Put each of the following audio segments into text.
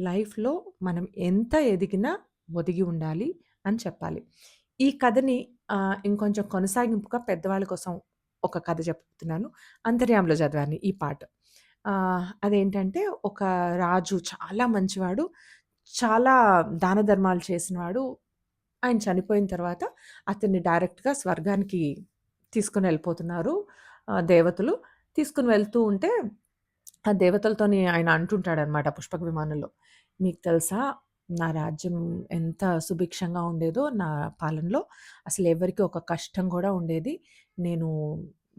లైఫ్‌లో మనం ఎంత ఎదిగినా ఒదిగి ఉండాలి అని చెప్పాలి. ఈ కథని ఇంకొంచెం కొనసాగింపుగా పెద్దవాళ్ళ కోసం ఒక కథ చెప్తున్నాను. అంతర్యాంలో చదివాను ఈ పాట అదేంటంటే ఒక రాజు చాలా మంచివాడు. చాలా దాన ధర్మాలు చేసినవాడు. ఆయన చనిపోయిన తర్వాత అతన్ని డైరెక్ట్‌గా స్వర్గానికి తీసుకుని వెళ్ళిపోతున్నారు దేవతలు. తీసుకుని వెళ్తూ ఉంటే ఆ దేవతలతోని ఆయన అంటుంటాడనమాట పుష్పక విమానంలో. "మీకు తెలుసా నా రాజ్యం ఎంత సుభిక్షంగా ఉండేదో నా పాలనలో. అసలు ఎవరికి ఒక కష్టం కూడా ఉండేది. నేను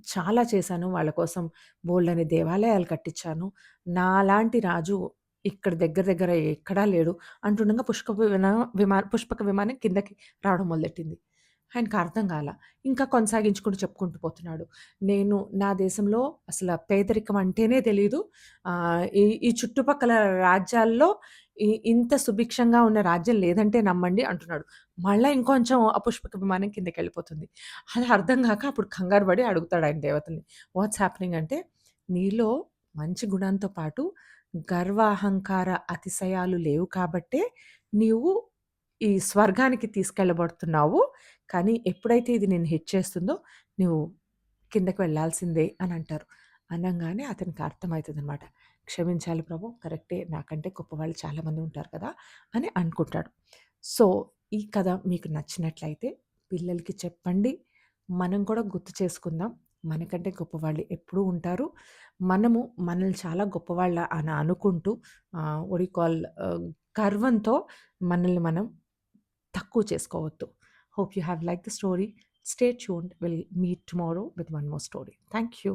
చాలా చేశాను. వాళ్ళ కోసం బోల్డని దేవాలయాలు కట్టించాను. నాలాంటి రాజు ఇక్కడ దగ్గర దగ్గర ఎక్కడా లేడు" అంటుండగా పుష్పక విమానం విమా పుష్పక విమానం కిందకి రావడం మొదలెట్టింది. ఆయనకి అర్థం కాల ఇంకా కొనసాగించుకుంటూ చెప్పుకుంటూ పోతున్నాడు. నేను నా దేశంలో అసల పేదరికం అంటేనే తెలీదు. ఈ ఈ చుట్టుపక్కల రాజ్యాల్లో ఇంత సుభిక్షంగా ఉన్న రాజ్యం లేదంటే నమ్మండి అంటున్నాడు. మళ్ళీ ఇంకొంచెం అపుష్పక విమానం కిందకి వెళ్ళిపోతుంది అది అర్థం కాక అప్పుడు కంగారు పడి అడుగుతాడు ఆయన దేవతల్ని. వాట్స్ హ్యాపెనింగ్ అంటే నీలో మంచి గుణంతో పాటు గర్వ, అహంకార, అతిశయాలు లేవు కాబట్టే నీవు ఈ స్వర్గానికి తీసుకెళ్ళబడుతున్నావు. కానీ ఎప్పుడైతే ఇది నేను హెచ్చేస్తుందో నువ్వు కిందకు వెళ్ళాల్సిందే అని అంటారు. అనగానే అతనికి అర్థమైతదనమాట. క్షమించాలి ప్రభు కరెక్టే నాకంటే గొప్పవాళ్ళు చాలామంది ఉంటారు కదా! అని అనుకుంటాడు. సో, ఈ కథ మీకు నచ్చినట్లయితే పిల్లలకి చెప్పండి. మనం కూడా గుర్తు చేసుకుందాం. మనకంటే గొప్పవాళ్ళు ఎప్పుడూ ఉంటారు. మనము మనల్ని చాలా గొప్పవాళ్ళ అని అనుకుంటూ ఒడికాల్ గర్వంతో మనల్ని మనం తక్కువ చేసుకోవద్దు. Hope you have like the story stay tune will meet tomorrow with one more story thank you